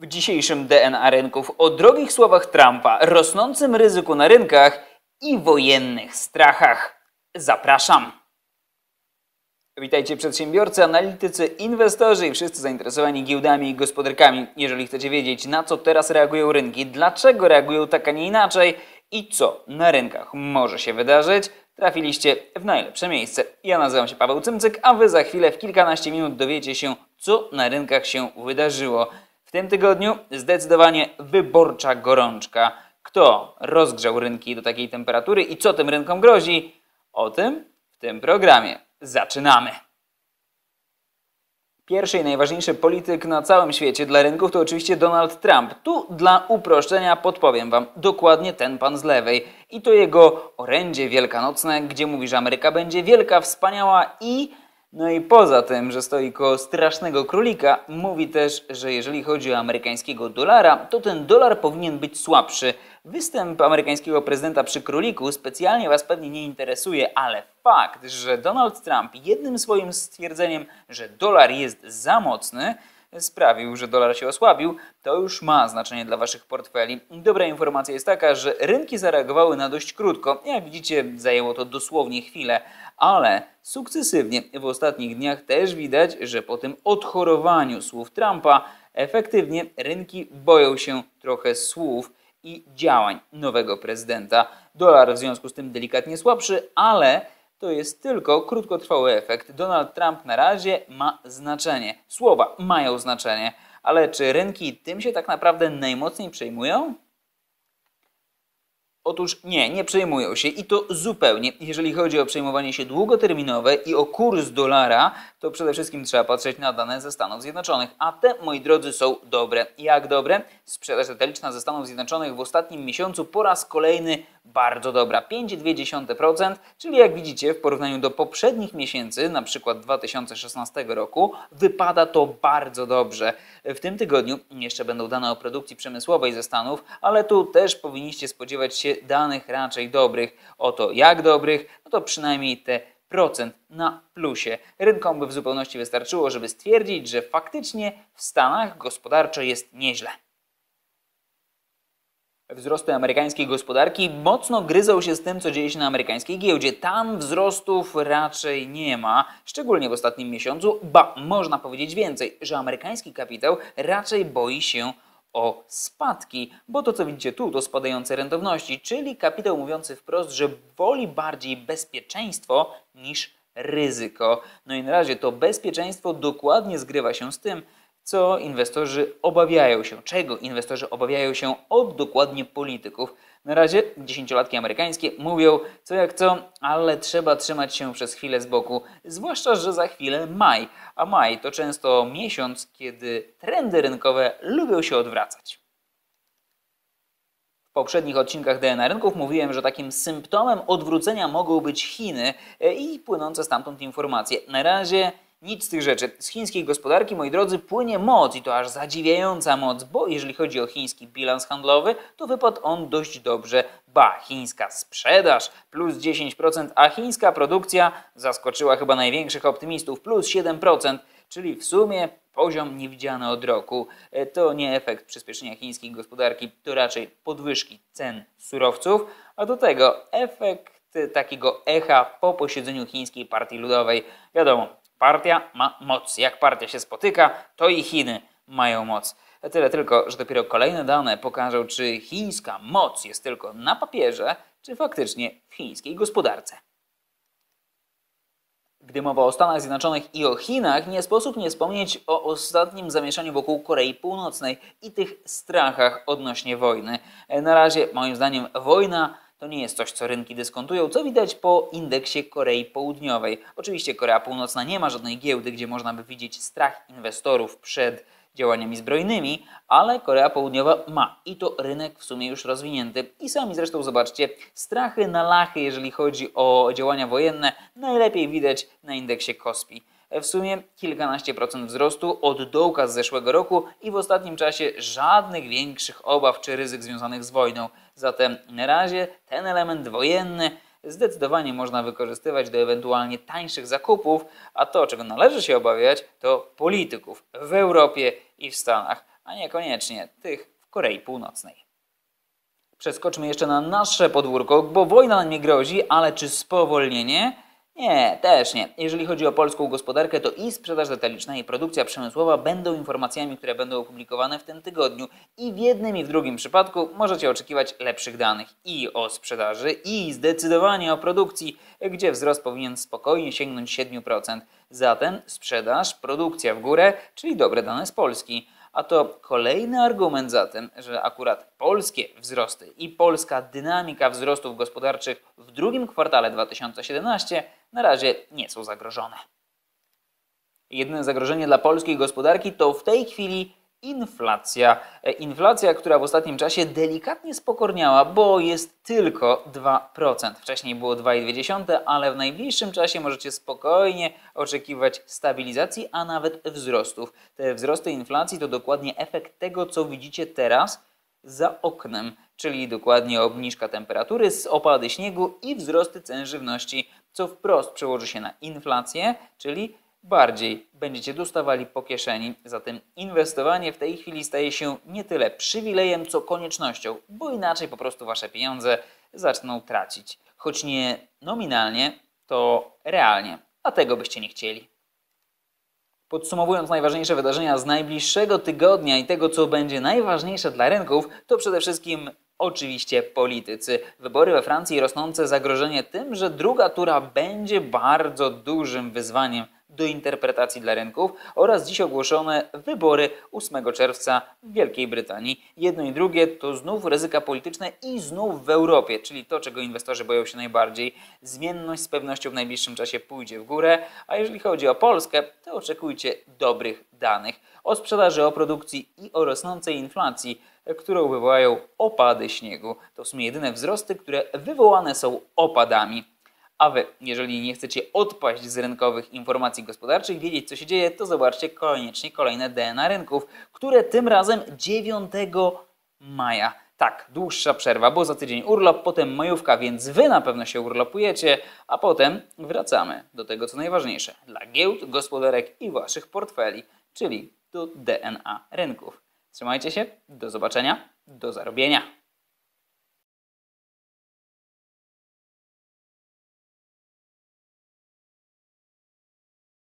W dzisiejszym DNA rynków o drogich słowach Trumpa, rosnącym ryzyku na rynkach i wojennych strachach. Zapraszam. Witajcie przedsiębiorcy, analitycy, inwestorzy i wszyscy zainteresowani giełdami i gospodarkami. Jeżeli chcecie wiedzieć, na co teraz reagują rynki, dlaczego reagują tak, a nie inaczej i co na rynkach może się wydarzyć, trafiliście w najlepsze miejsce. Ja nazywam się Paweł Cymcyk, a Wy za chwilę w kilkanaście minut dowiecie się, co na rynkach się wydarzyło. W tym tygodniu zdecydowanie wyborcza gorączka. Kto rozgrzał rynki do takiej temperatury i co tym rynkom grozi? O tym w tym programie. Zaczynamy! Pierwszy i najważniejszy polityk na całym świecie dla rynków to oczywiście Donald Trump. Tu dla uproszczenia podpowiem Wam dokładnie ten pan z lewej. I to jego orędzie wielkanocne, gdzie mówi, że Ameryka będzie wielka, wspaniała i no i poza tym, że stoi koło strasznego królika, mówi też, że jeżeli chodzi o amerykańskiego dolara, to ten dolar powinien być słabszy. Występ amerykańskiego prezydenta przy króliku specjalnie Was pewnie nie interesuje, ale fakt, że Donald Trump jednym swoim stwierdzeniem, że dolar jest za mocny, sprawił, że dolar się osłabił, to już ma znaczenie dla Waszych portfeli. Dobra informacja jest taka, że rynki zareagowały na dość krótko. Jak widzicie, zajęło to dosłownie chwilę, ale sukcesywnie w ostatnich dniach też widać, że po tym odchorowaniu słów Trumpa efektywnie rynki boją się trochę słów i działań nowego prezydenta. Dolar w związku z tym delikatnie słabszy, ale to jest tylko krótkotrwały efekt. Donald Trump na razie ma znaczenie. Słowa mają znaczenie, ale czy rynki tym się tak naprawdę najmocniej przejmują? Otóż nie, nie przejmują się i to zupełnie. Jeżeli chodzi o przejmowanie się długoterminowe i o kurs dolara, to przede wszystkim trzeba patrzeć na dane ze Stanów Zjednoczonych. A te, moi drodzy, są dobre. Jak dobre? Sprzedaż detaliczna ze Stanów Zjednoczonych w ostatnim miesiącu po raz kolejny bardzo dobra. 5,2%, czyli jak widzicie w porównaniu do poprzednich miesięcy, na przykład 2016 roku, wypada to bardzo dobrze. W tym tygodniu jeszcze będą dane o produkcji przemysłowej ze Stanów, ale tu też powinniście spodziewać się danych raczej dobrych. Oto jak dobrych, no to przynajmniej te na plusie. Rynkom by w zupełności wystarczyło, żeby stwierdzić, że faktycznie w Stanach gospodarczo jest nieźle. Wzrosty amerykańskiej gospodarki mocno gryzą się z tym, co dzieje się na amerykańskiej giełdzie. Tam wzrostów raczej nie ma, szczególnie w ostatnim miesiącu, ba można powiedzieć więcej, że amerykański kapitał raczej boi się o spadki, bo to co widzicie tu to spadające rentowności, czyli kapitał mówiący wprost, że woli bardziej bezpieczeństwo niż ryzyko. No i na razie to bezpieczeństwo dokładnie zgrywa się z tym, co inwestorzy obawiają się, czego inwestorzy obawiają się od dokładnie polityków. Na razie dziesięciolatki amerykańskie mówią co jak co, ale trzeba trzymać się przez chwilę z boku, zwłaszcza, że za chwilę maj, a maj to często miesiąc, kiedy trendy rynkowe lubią się odwracać. W poprzednich odcinkach DNA Rynków mówiłem, że takim symptomem odwrócenia mogą być Chiny i płynące stamtąd informacje. Na razie nic z tych rzeczy. Z chińskiej gospodarki, moi drodzy, płynie moc i to aż zadziwiająca moc, bo jeżeli chodzi o chiński bilans handlowy, to wypadł on dość dobrze. Ba, chińska sprzedaż plus 10%, a chińska produkcja zaskoczyła chyba największych optymistów plus 7%, czyli w sumie poziom niewidziany od roku. E, to nie efekt przyspieszenia chińskiej gospodarki, to raczej podwyżki cen surowców, a do tego efekt takiego echa po posiedzeniu chińskiej partii ludowej. Wiadomo, Partia ma moc. Jak partia się spotyka, to i Chiny mają moc. Tyle tylko, że dopiero kolejne dane pokażą, czy chińska moc jest tylko na papierze, czy faktycznie w chińskiej gospodarce. Gdy mowa o Stanach Zjednoczonych i o Chinach, nie sposób nie wspomnieć o ostatnim zamieszaniu wokół Korei Północnej i tych strachach odnośnie wojny. Na razie, moim zdaniem, wojna to nie jest coś, co rynki dyskontują, co widać po indeksie Korei Południowej. Oczywiście Korea Północna nie ma żadnej giełdy, gdzie można by widzieć strach inwestorów przed działaniami zbrojnymi, ale Korea Południowa ma i to rynek w sumie już rozwinięty. I sami zresztą zobaczcie, strachy na lachy, jeżeli chodzi o działania wojenne, najlepiej widać na indeksie KOSPI. W sumie kilkanaście procent wzrostu od dołka z zeszłego roku i w ostatnim czasie żadnych większych obaw czy ryzyk związanych z wojną. Zatem na razie ten element wojenny zdecydowanie można wykorzystywać do ewentualnie tańszych zakupów, a to, czego należy się obawiać, to polityków w Europie i w Stanach. a niekoniecznie tych w Korei Północnej. Przeskoczmy jeszcze na nasze podwórko, bo wojna nam nie grozi, ale czy spowolnienie? Nie, też nie. Jeżeli chodzi o polską gospodarkę, to i sprzedaż detaliczna, i produkcja przemysłowa będą informacjami, które będą opublikowane w tym tygodniu. I w jednym i w drugim przypadku możecie oczekiwać lepszych danych i o sprzedaży, i zdecydowanie o produkcji, gdzie wzrost powinien spokojnie sięgnąć 7%. Zatem sprzedaż, produkcja w górę, czyli dobre dane z Polski. A to kolejny argument za tym, że akurat polskie wzrosty i polska dynamika wzrostów gospodarczych w drugim kwartale 2017 na razie nie są zagrożone. Jedyne zagrożenie dla polskiej gospodarki to w tej chwili inflacja. E, inflacja, która w ostatnim czasie delikatnie spokorniała, bo jest tylko 2%. Wcześniej było 2,2, ale w najbliższym czasie możecie spokojnie oczekiwać stabilizacji, a nawet wzrostów. Te wzrosty inflacji to dokładnie efekt tego, co widzicie teraz za oknem, czyli dokładnie obniżka temperatury, opady śniegu i wzrosty cen żywności, co wprost przełoży się na inflację, czyli bardziej będziecie dostawali po kieszeni. Zatem inwestowanie w tej chwili staje się nie tyle przywilejem, co koniecznością, bo inaczej po prostu wasze pieniądze zaczną tracić. Choć nie nominalnie, to realnie, a tego byście nie chcieli. Podsumowując najważniejsze wydarzenia z najbliższego tygodnia i tego, co będzie najważniejsze dla rynków, to przede wszystkim oczywiście politycy. Wybory we Francji rosnące zagrożenie tym, że druga tura będzie bardzo dużym wyzwaniem do interpretacji dla rynków oraz dziś ogłoszone wybory 8 czerwca w Wielkiej Brytanii. Jedno i drugie to znów ryzyka polityczne i znów w Europie, czyli to, czego inwestorzy boją się najbardziej. Zmienność z pewnością w najbliższym czasie pójdzie w górę, a jeżeli chodzi o Polskę, to oczekujcie dobrych danych o sprzedaży, o produkcji i o rosnącej inflacji, którą wywołają opady śniegu. To w sumie jedyne wzrosty, które wywołane są opadami. A Wy, jeżeli nie chcecie odpaść z rynkowych informacji gospodarczych, wiedzieć co się dzieje, to zobaczcie koniecznie kolejne DNA rynków, które tym razem 9 maja. Tak, dłuższa przerwa, bo za tydzień urlop, potem majówka, więc Wy na pewno się urlopujecie, a potem wracamy do tego, co najważniejsze dla giełd, gospodarek i Waszych portfeli, czyli do DNA rynków. Trzymajcie się, do zobaczenia, do zarobienia.